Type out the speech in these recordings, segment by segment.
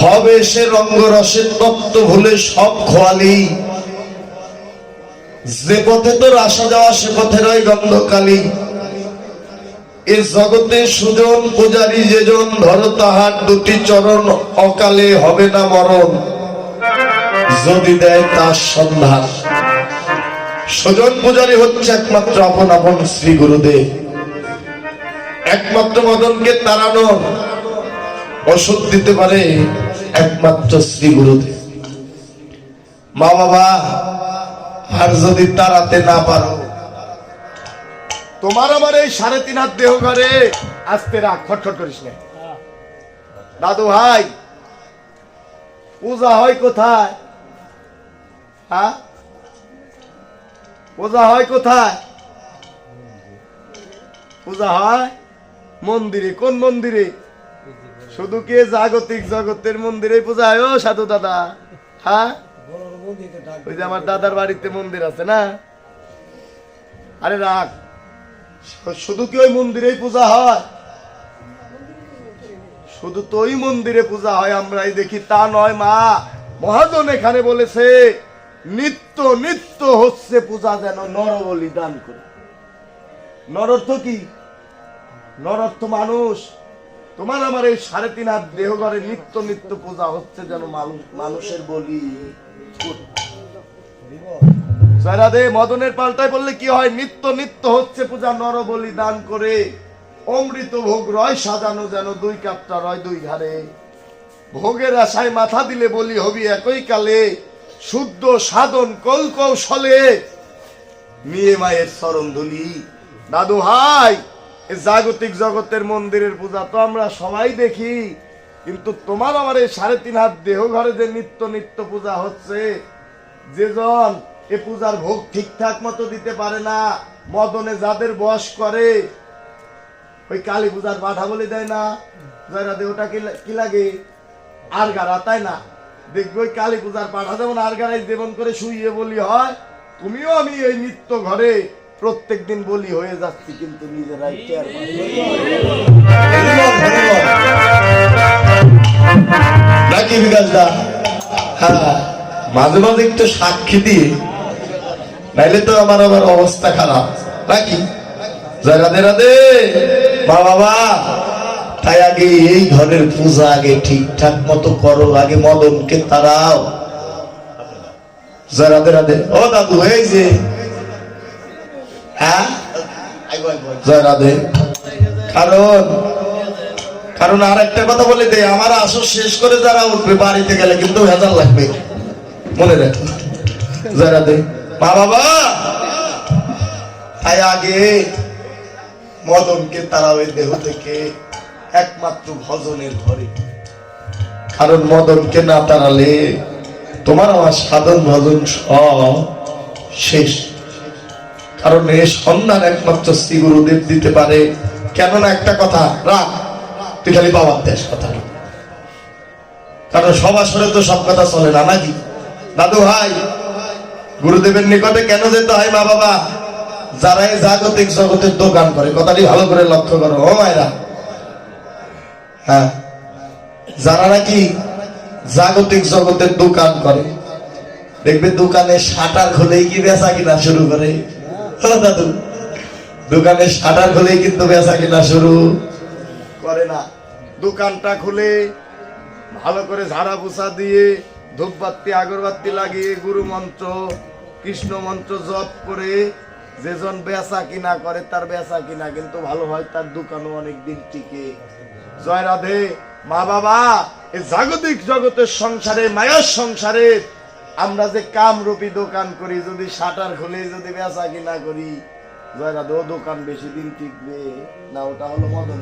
ভবে সে রঙ্গরসের তত্ত্ব ভুলে সব খোয়ালি। যে পথে তোর আসা যাওয়া, সে পথে রয় গন্ধকালী। এ জগতে সুজন পূজারী যেজন, ধর তাহার দুটি চরণ, অকালে হবে না মরণ। যদি দেয় তার সন্ধান। সুজন পূজারী হচ্ছে একমাত্র আপন আপন শ্রী গুরুদেব। একমাত্র মদনকে তাড়ানোর ওষুধ দিতে পারে একমাত্র শ্রী গুরুদেব মা বাবা, আর যদি তাড়াতে না পারো, তোমার আমার এই সাড়ে তিন হাত দেহ ঘরে আসতে রাখ, খটখট করিস না। দাদু ভাই, পূজা হয় কোথায়? হ্যাঁ? পূজা হয় কোথায়? পূজা হয়? মন্দিরে, কোন মন্দিরে? শুধু কে জাগতিক জগতের মন্দিরে? পূজা হয় ও সাধু দাদা। হ্যাঁ? ওই যে আমার দাদার বাড়িতে মন্দির আছে না? আরে রাখ শুধু কি ওই মন্দিরেই পূজা হয়? শুধু তো ওই মন্দিরে পূজা হয়, আমরাই দেখি, তা নয় মা। মহাজন এখানে বলেছে, নিত্য নিত্য হচ্ছে পূজা যেন নর বলিদান করে। নরর্থ কি? নরর্থ মানুষ। তোমার আমার এই সাড়ে তিন হাত দেহ ঘরে নিত্য নিত্য পূজা হচ্ছে যেন মানুষ মানুষের বলি। করে। দে মদনের পাল্টায় বললে কি হয়? নিত্য নিত্য হচ্ছে পূজা নর বলিদান করে। অমৃত ভোগ রয় সাজানো যেন দুই কাপটা রয় দুই ঘাড়ে। ভোগের আশায় মাথা দিলে বলি হবি একই কালে। শুদ্ধ সাধন কল কৌশলে। নিয়ে মায়ের চরণ ধুলি। দাদু ভাই জাগতিক জগতের মন্দিরের পূজা তো আমরা সবাই দেখি, কিন্তু তোমার আমার এই সাড়ে তিন হাত দেহ ঘরে যে নিত্য নিত্য পূজা হচ্ছে যেজন এ পূজার ভোগ ঠিকঠাক মতো দিতে পারে না, মদনে যাদের বস করে, ওই কালী পূজার বাধা বলে দেয় না, জয়রা দেহটা কি লাগে? আর গাড়া তাই না? দেখবে ওই কালী পূজার পাঠা যেমন আর গাড়াই দেবন করে শুইয়ে বলি হয়, তুমিও আমি এই নিত্য ঘরে প্রত্যেক দিন বলি হয়ে যাচ্ছি, কিন্তু নিজেরাই নাকি বিকাশ হ্যাঁ মাঝে মাঝে একটু সাক্ষী দিয়ে নাইলে তো আমার আবার অবস্থা খারাপ, নাকি? রাধে রাধে। মা, বাবা, তাই আগে এই ঘরের পূজা আগে ঠিকঠাক মতো করো, আগে মদনকে তারাও জয় রাধে রাধে। ও দাদু, এই যে হ্যাঁ? জয় রাধে। কারণ কারণ আর একটা কথা বলে দে আমার আসর শেষ করে যারা উঠবে বাড়িতে গেলে কিন্তু ভেজাল লাগবে। মনে রাখো। যারা দে মা বাবা! তাই আগে মদনকে তারা ওই দেহ থেকে একমাত্র ভজনের ঘরে। কারণ মদনকে না তাড়ালে তোমার আমার সাধন ভজন সব শেষ। কারণ এ সন্ধান একমাত্র শ্রী গুরুদেব দিতে পারে। কেননা একটা কথা রাখ তুই খালি বাবার দেশ কথা কারণ সব আসলে তো সব কথা চলে না, নাকি? দাদু ভাই, গুরুদেবের নিকটে কেন যেতে হয় মা বাবা? যারা এই জাগতিক জগতের দোকান করে, কথাটি ভালো করে লক্ষ্য করো, ও মায়েরা। হ্যাঁ যারা নাকি জাগতিক জগতের দোকান করে, দেখবে দোকানে শাটার খুলেই কি বেচা কিনা শুরু করে। দাদু। দোকানে শাটার খুলেই কিন্তু বেচা কিনা শুরু। করে না। দোকানটা খুলে ভালো করে ঝাড়া পোছা দিয়ে ধূপবাতি, আগরবাতি লাগিয়ে গুরু মন্ত্র, কৃষ্ণ মন্ত্র জপ করে যেজন বেচা কিনা করে তার বেচা কিনা, কিন্তু ভালো হয় তার দোকানও অনেক দিন টিকে। জয় রাধে। মা বাবা, এই জাগতিক জগতের সংসারে, মায়ার সংসারে আমরা যে কামরূপী দোকান করি যদি শাটার খুলে যদি বেচা কিনা করি জয় রাধে ও দোকান বেশি দিন টিকবে না ওটা হলো মদন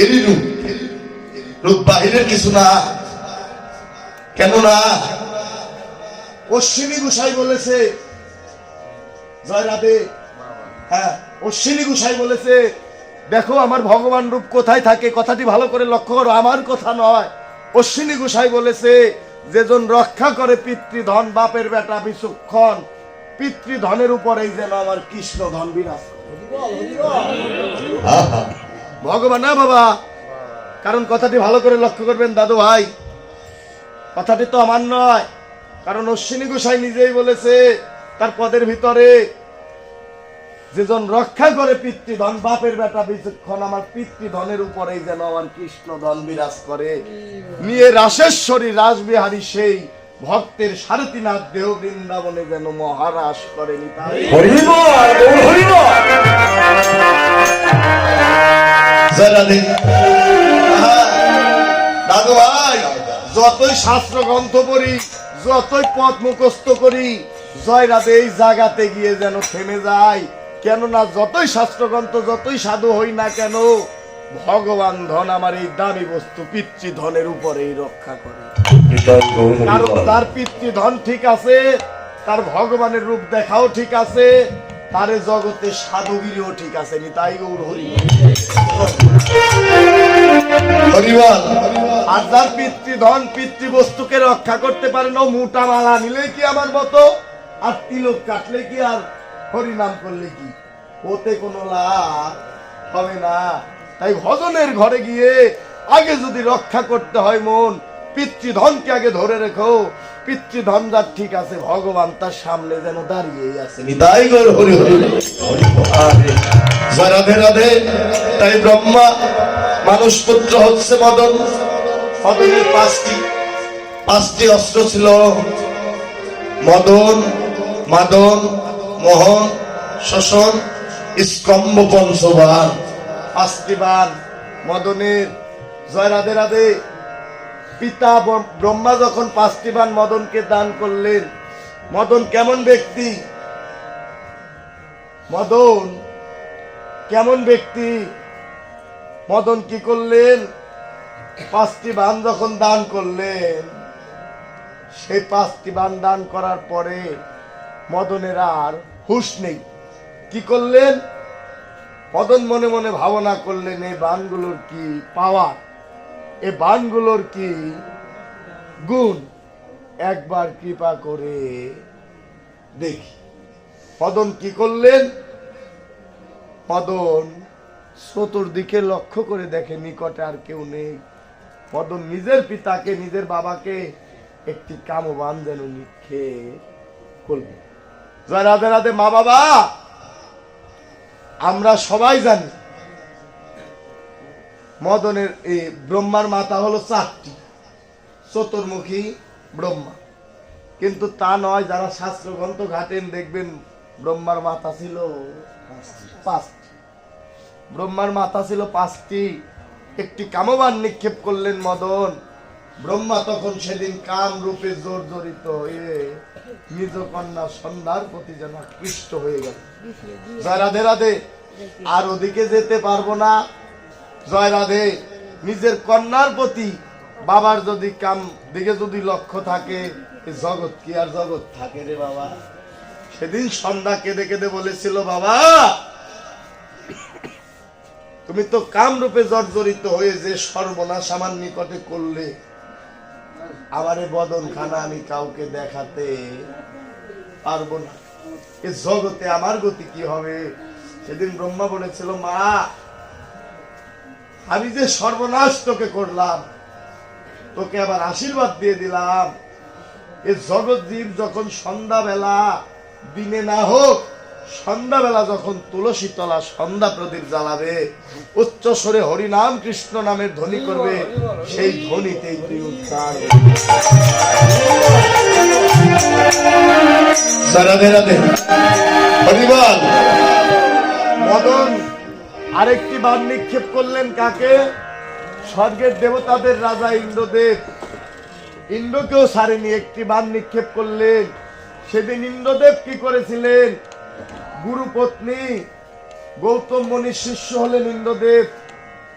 এরই রূপ রূপ বাহিরের কিছু না। কেন না? অশ্বিনী গুসাই বলেছে জয় রাধে হ্যাঁ অশ্বিনী গুসাই বলেছে দেখো আমার ভগবান রূপ কোথায় থাকে? কথাটি ভালো করে লক্ষ্য করো আমার কথা নয়। অশ্বিনী গোসাই বলেছে যেজন রক্ষা করে পিতৃধন বাপের বেটা বিচক্ষণ পিতৃধনের উপরেই যেন আমার কৃষ্ণ ধন বিরাজ ভগবান না বাবা কারণ কথাটি ভালো করে লক্ষ্য করবেন দাদু ভাই। কথাটি তো আমার নয় কারণ অশ্বিনী গোসাই নিজেই বলেছে তার পদের ভিতরে যেজন রক্ষা করে পিতৃধন বাপের বেটা বিচক্ষণ আমার পিতৃধনের উপরেই যেন আমার কৃষ্ণ ধন বিরাজ করে। নিয়ে রাসেশ্বরী রাসবিহারী সেই ভক্তের সারথীনাথ দেহ বৃন্দাবনে যেন মহারাস করেনি তাই জয় দাদু ভাই যতই শাস্ত্র গ্রন্থ পড়ি যতই পথ মুখস্থ করি জয় রাধে এই জায়গাতে গিয়ে যেন থেমে যায় কেননা যতই শাস্ত্রগ্রন্থ যতই সাধু হই না কেন ভগবান ধন আমার এই দামি বস্তু পিতৃ ধনের উপরেই রক্ষা করে। কারণ তার পিতৃধন ঠিক আছে তার ভগবানের রূপ দেখাও ঠিক আছে তার জগতে সাধুগিরিও ঠিক আছে নি তাই গৌর হরি। আর যার পিতৃধন বস্তুকে রক্ষা করতে পারে না মোটা মালা নিলে কি আমার মতো? আর তিলক কাটলে কি আর হরিনাম করলে কি? ওতে কোনো লাভ হবে না। তাই ভজনের ঘরে গিয়ে আগে যদি রক্ষা করতে হয় মন, পিতৃধনকে আগে ধরে রেখো। পিতৃধন যার ঠিক আছে, ভগবান তার সামনে যেন দাঁড়িয়েই আছে। নিতাই গৌর, হরি হরি। রাধে রাধে, তাই ব্রহ্মা, মানুষ পুত্র হচ্ছে মদন। মদনের পাঁচটি পাঁচটি অস্ত্র ছিল। মদন, মাদন মোহন, শোষণ, স্কম্ভ পঞ্চবান পাঁচটি বান মদনের জয় রাধে। রাধে পিতা ব্রহ্মা যখন পাঁচটি বান মদনকে দান করলেন, মদন কেমন ব্যক্তি? মদন কেমন ব্যক্তি? মদন কি করলেন? পাঁচটি বান যখন দান করলেন, সেই পাঁচটি বান দান করার পরে মদনের আর হুশ নেই। কি করলেন? মদন মনে মনে ভাবনা করলেন এই বানগুলোর কি পাওয়ার? এই বানগুলোর কি গুণ? একবার কৃপা করে দেখি। মদন কি করলেন? মদন চতুর্দিকে লক্ষ্য করে দেখে, নিকটে আর কেউ নেই। মদন নিজের পিতাকে, নিজের বাবাকে একটি কামবান যেন নিক্ষেপ করলেন। জয় রাধে রাধে মা বাবা। আমরা সবাই জানি, মদনের এই ব্রহ্মার মাথা হলো চারটি, চতুর্মুখী ব্রহ্মা। কিন্তু তা নয়, যারা শাস্ত্র গ্রন্থ ঘাটেন দেখবেন, ব্রহ্মার মাথা ছিল পাঁচটি। ব্রহ্মার মাথা ছিল পাঁচটি। একটি কামবান নিক্ষেপ করলেন মদন ব্রহ্মা তখন সেদিন কাম রূপে জোর জড়িত হয়ে নিজ কন্যা সন্ধ্যার প্রতি যেন আকৃষ্ট হয়ে গেল। জয় রাধে রাধে, আর ওদিকে যেতে পারব না। জয় রাধে, নিজের কন্যার প্রতি বাবার যদি কাম, দিকে যদি লক্ষ্য থাকে জগৎ কি আর জগৎ থাকে রে বাবা? সেদিন সন্ধ্যা কেঁদে কেঁদে বলেছিল, বাবা, তুমি তো কাম রূপে জর্জরিত হয়ে যে সর্বনাশ আমার নিকটে করলে আমারে বদন খানা আমি কাউকে দেখাতে পারব না। এ জগতে আমার গতি কি হবে? সেদিন ব্রহ্মা বলেছিল, মা, আমি যে সর্বনাশ তোকে করলাম, তোকে আবার আশীর্বাদ দিয়ে দিলাম। এ জগৎ জীব যখন সন্ধ্যাবেলা দিনে না হোক সন্ধ্যাবেলা যখন তুলসী তলা সন্ধ্যা প্রদীপ জ্বালাবে উচ্চ স্বরে হরিনাম কৃষ্ণ নামের ধ্বনি করবে সেই ধ্বনিতেই তুই উদ্ধার মদন আরেকটি বান নিক্ষেপ করলেন কাকে? স্বর্গের দেবতাদের রাজা ইন্দ্রদেব। ইন্দ্রকেও সারেনি একটি বান নিক্ষেপ করলেন। সেদিন ইন্দ্রদেব কি করেছিলেন? গুরু পত্নী, গৌতম মণির শিষ্য হলেন ইন্দ্রদেব,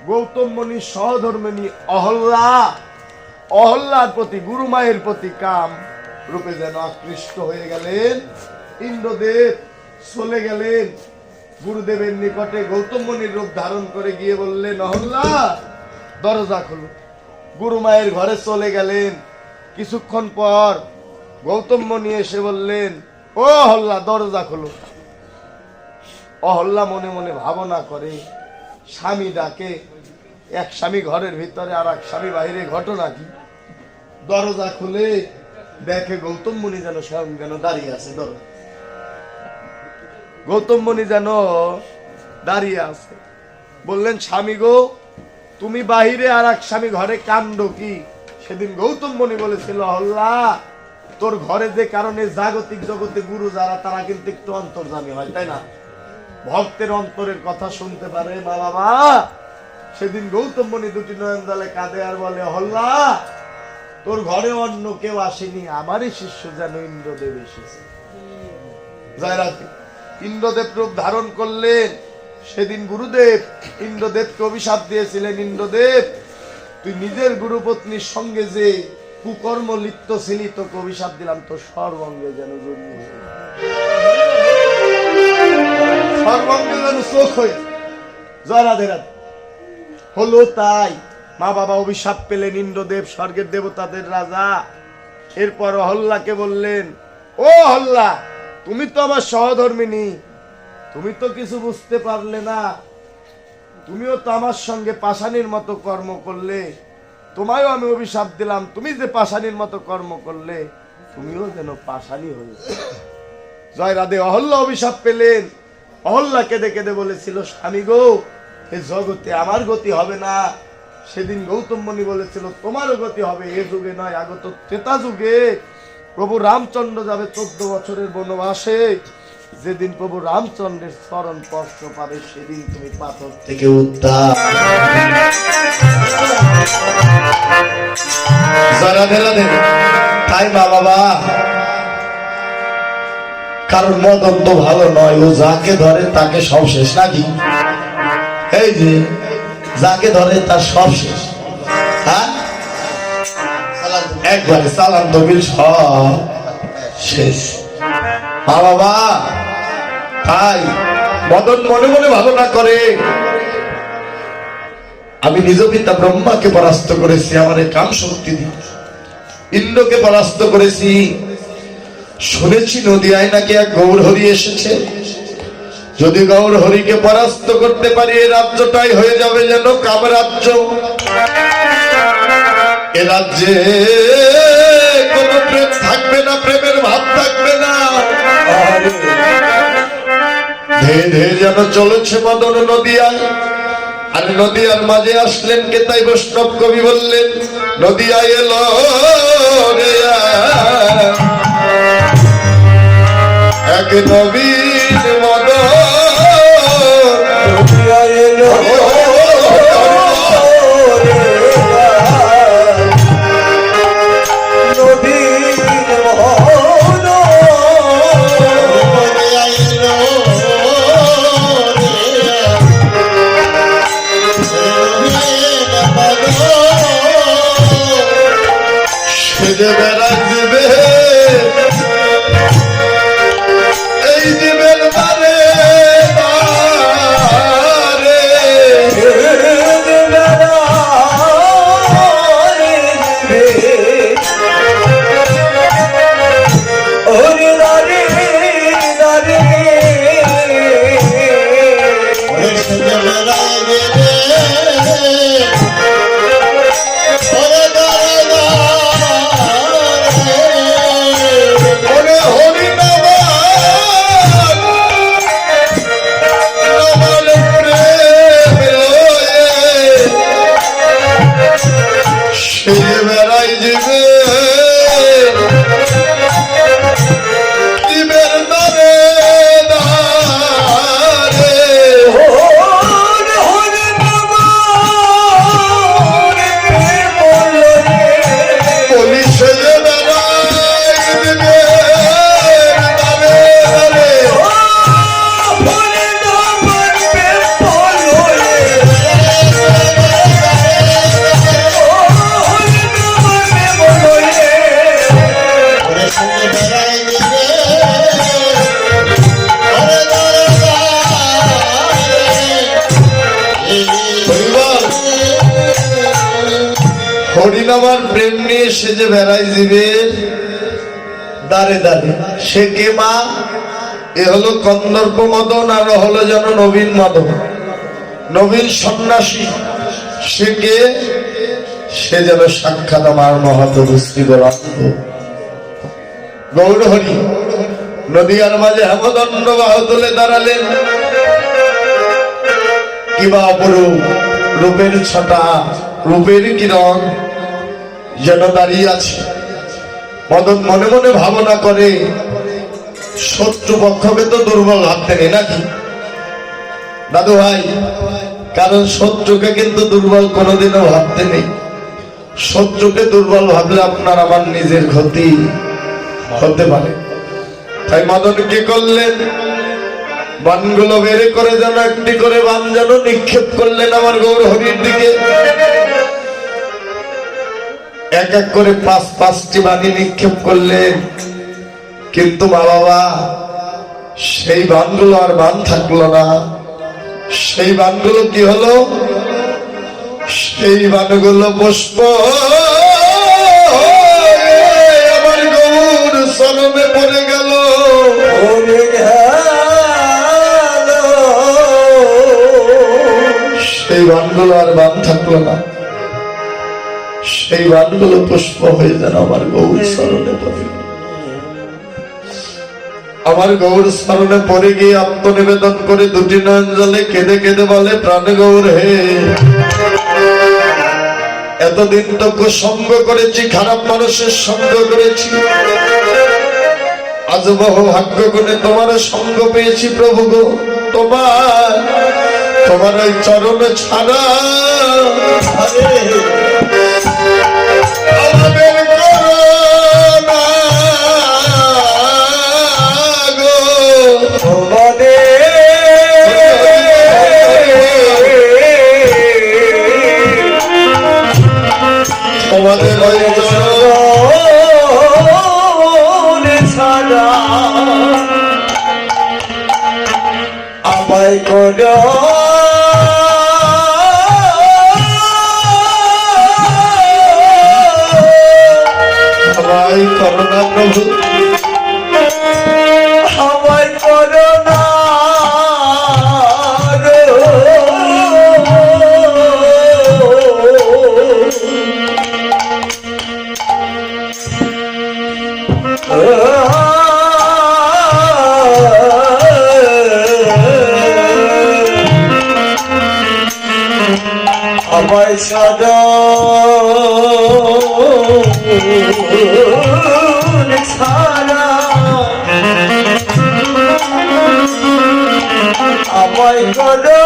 গৌতম মণির সহধর্মিনী অহল্লা। অহল্লার প্রতি, গুরু মায়ের প্রতি কাম রূপে যেন আকৃষ্ট হয়ে গেলেন। ইন্দ্রদেব চলে গেলেন। গুরুদেবের নিকটে গৌতম মুনির রূপ ধারণ করে গিয়ে বললেন, অহল্লা, দরজা খুলো। গুরু মায়ের ঘরে চলে গেলেন। কিছুক্ষণ পর গৌতম মুনি এসে বললেন, ও হল্লা দরজা খোলো। অহল্লা মনে মনে ভাবনা করে। স্বামী ডাকে, এক স্বামী ঘরের ভিতরে আর এক স্বামী বাইরে ঘটনা কি? দরজা খুলে দেখে গৌতম মুনি যেন স্বয়ং যেন দাঁড়িয়ে আছে দরজা গৌতম মুনি যেন দাঁড়িয়ে আছে। বললেন, স্বামী গো, তুমি বাহিরে আর এক স্বামী ঘরে কাণ্ড কি? সেদিন গৌতম মুনি বলেছিল হল্লা তোর ঘরে যে কারণে জাগতিক জগতে গুরু যারা, তারা কিন্তু একটু অন্তর্জামী হয়, তাই না? ভক্তের অন্তরের কথা শুনতে পারে মা বাবা। সেদিন গৌতম মুনি দুটি নয়ন দলে কাঁদে আর বলে, হল্লা, তোর ঘরে অন্য কেউ আসেনি, আমারই শিষ্য যেন ইন্দ্রদেব এসেছে। ইন্দ্রদেব রূপ ধারণ করলেন। সেদিন গুরুদেব ইন্দ্রদেবকে অভিশাপ দিয়েছিলেন। ইন্দ্রদেব, তুই নিজের গুরুপত্নীর সঙ্গে যে কুকর্ম লিপ্ত ছিলি, তোকে অভিশাপ দিলাম, তোর সর্বঙ্গে যেন জন্ম জয় রাধে রাধে হলো তাই। মা বাবা অভিশাপ পেলেন ইন্দ্রদেব স্বর্গের দেবতাদের রাজা। এরপর হল্লাকে বললেন, ও হল্লা তুমি তো আমার সহধর্মিনী। তুমি তো কিছু বুঝতে পারলে না। তুমিও তো আমার সঙ্গে পাশানির মতো কর্ম করলে। তোমায়ও আমি অভিশাপ দিলাম। তুমি যে পাশানির মতো কর্ম করলে, তুমিও যেন পাশানি হয়ে জয় রাধে অহল্লা অভিশাপ পেলেন। অহল্লা কেঁদে কেঁদে বলেছিল, স্বামী গো, এ জগতে আমার গতি হবে না। সেদিন গৌতম মুনি বলেছিল, তোমারও গতি হবে, এ যুগে নয়, আগত ত্রেতা যুগে। প্রভু রামচন্দ্র যাবে চোদ্দ বছরের বনবাসে। যেদিন প্রভু রামচন্দ্রের স্মরণ স্পর্শ পাবে, সেদিন তুমি পাথর থেকে রাধে তাই মা বাবা কারণ মদন তো ভালো নয়, ও যাকে ধরে তাকে সব শেষ, নাকি? এই যে, যাকে ধরে তার সব শেষ। হ্যাঁ? একবারে সালাম তবিল সব শেষ। মা বাবা, তাই মদন মনে মনে ভালো না করে। আমি নিজ পিতা ব্রহ্মাকে পরাস্ত করেছি, আমার কাম শক্তি দিয়ে ইন্দ্রকে পরাস্ত করেছি শুনেছি নদিয়ায় নাকি এক গৌর হরি এসেছে। যদি গৌর হরিকে পরাস্ত করতে পারি এই রাজ্যটাই হয়ে যাবে যেন কাম রাজ্য এ রাজ্যে কোনো প্রেম থাকবে না, প্রেমের ভাব থাকবে না। ধীরে ধীরে যেন চলেছে মদন নদিয়ায়। আর নদিয়ার মাঝে আসলেন কে তাই বৈষ্ণব কবি বললেন, নদিয়ায় এলো রে এক সে কে মা? এ হলো কন্দর্প মদন আর হলো যেন নবীন মদন নবীন সন্ন্যাসী। সে কে? সে যেন সাক্ষাৎ আমার মহাতর শ্রী গৌরাঙ্গ গৌর হরি নদীয়ার মাঝে হেমদণ্ড বাহ তুলে দাঁড়ালেন। কিবা অপরূপ, রূপের ছটা, রূপের কিরণ যেন দাঁড়িয়ে আছে। মদন মনে মনে ভাবনা করে শত্রু পক্ষকে তো দুর্বল ভাবতে নেই নাকি? দাদু ভাই, কারণ শত্রুকে কিন্তু দুর্বল কোনোদিনও ভাবতে নেই শত্রুকে দুর্বল ভাবলে আপনার আমার নিজের ক্ষতি হতে পারে। তাই মদন কি করলেন? বানগুলো বের করে যেন একটি করে বান যেন নিক্ষেপ করলেন আমার গৌর হরির দিকে। এক এক করে পাঁচ পাঁচটি বাণী নিক্ষেপ করলেন। কিন্তু মা বাবা সেই বানগুলো আর বান থাকল না। সেই বানগুলো কি হলো? সেই বানগুলো পুষ্প আমার গৌর সরমে পড়ে গেল। সেই বানগুলো আর বান থাকল না। সেই বানগুলো পুষ্প হয়ে যেন আমার গৌর স্মরণে পড়ে গেল। আমার গৌর স্মরণে পড়ে গিয়ে আত্মনিবেদন করে দুটি নয়ন জলে কেঁদে কেঁদে বলে, প্রাণ গৌর হে। এতদিন তো কুসঙ্গ করেছি, খারাপ মানুষের সঙ্গ করেছি। আজ বহু ভাগ্য গুণে তোমার সঙ্গ পেয়েছি প্রভু গো, তোমার তোমার ওই চরণ ছাড়া। চরণ আমায় কর আমায় করোনা প্রভু আমায় করো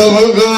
প্রভু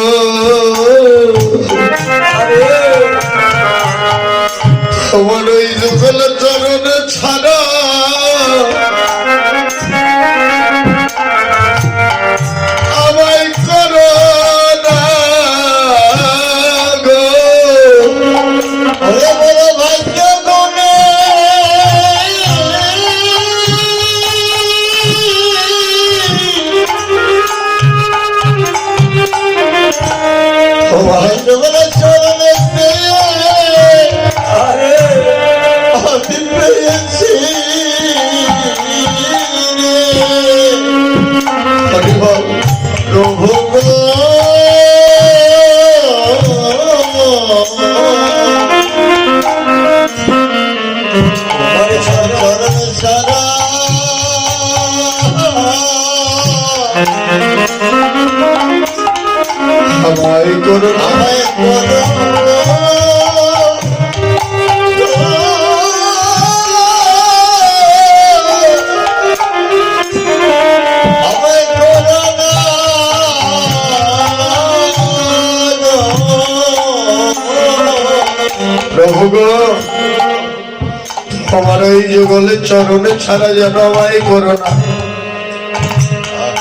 চরণে ছাড়া যেন আমায় করো না।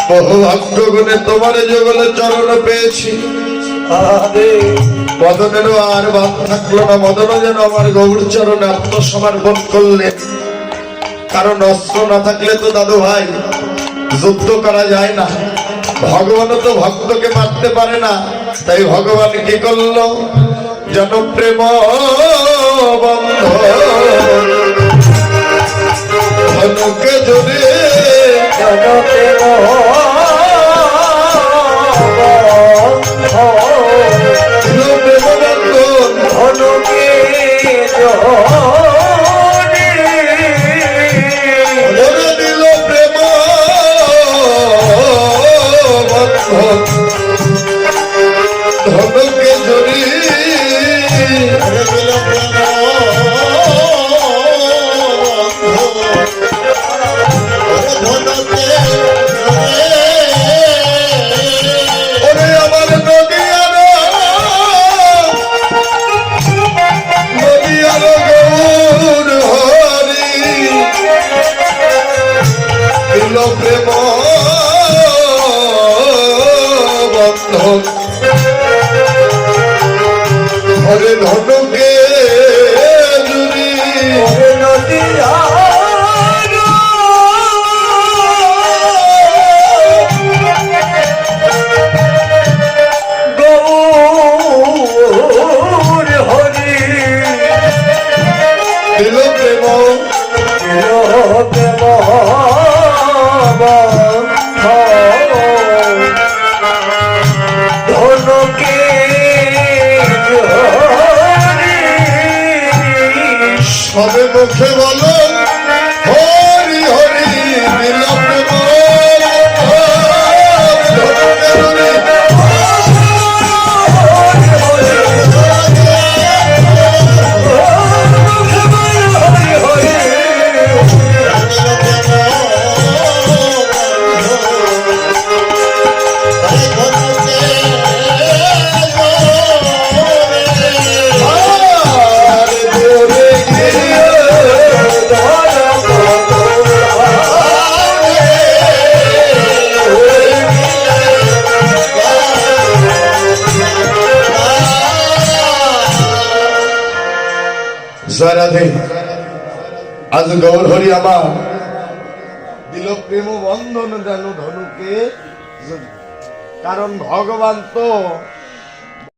বহু ভাগ্য গুণে তোমার যুগলে চরণ পেয়েছি মদনেরও আর বাদ থাকল না মদনও যেন আমার গৌর চরণে আত্মসমর্পণ করলেন। কারণ অস্ত্র না থাকলে তো দাদু ভাই, যুদ্ধ করা যায় না। ভগবানও তো ভক্তকে মারতে পারে না, তাই ভগবান কি করল? জনপ্রেম বন্ধ দিল প্রেম বন্ধন ধনুকে ওরে ভগবান তো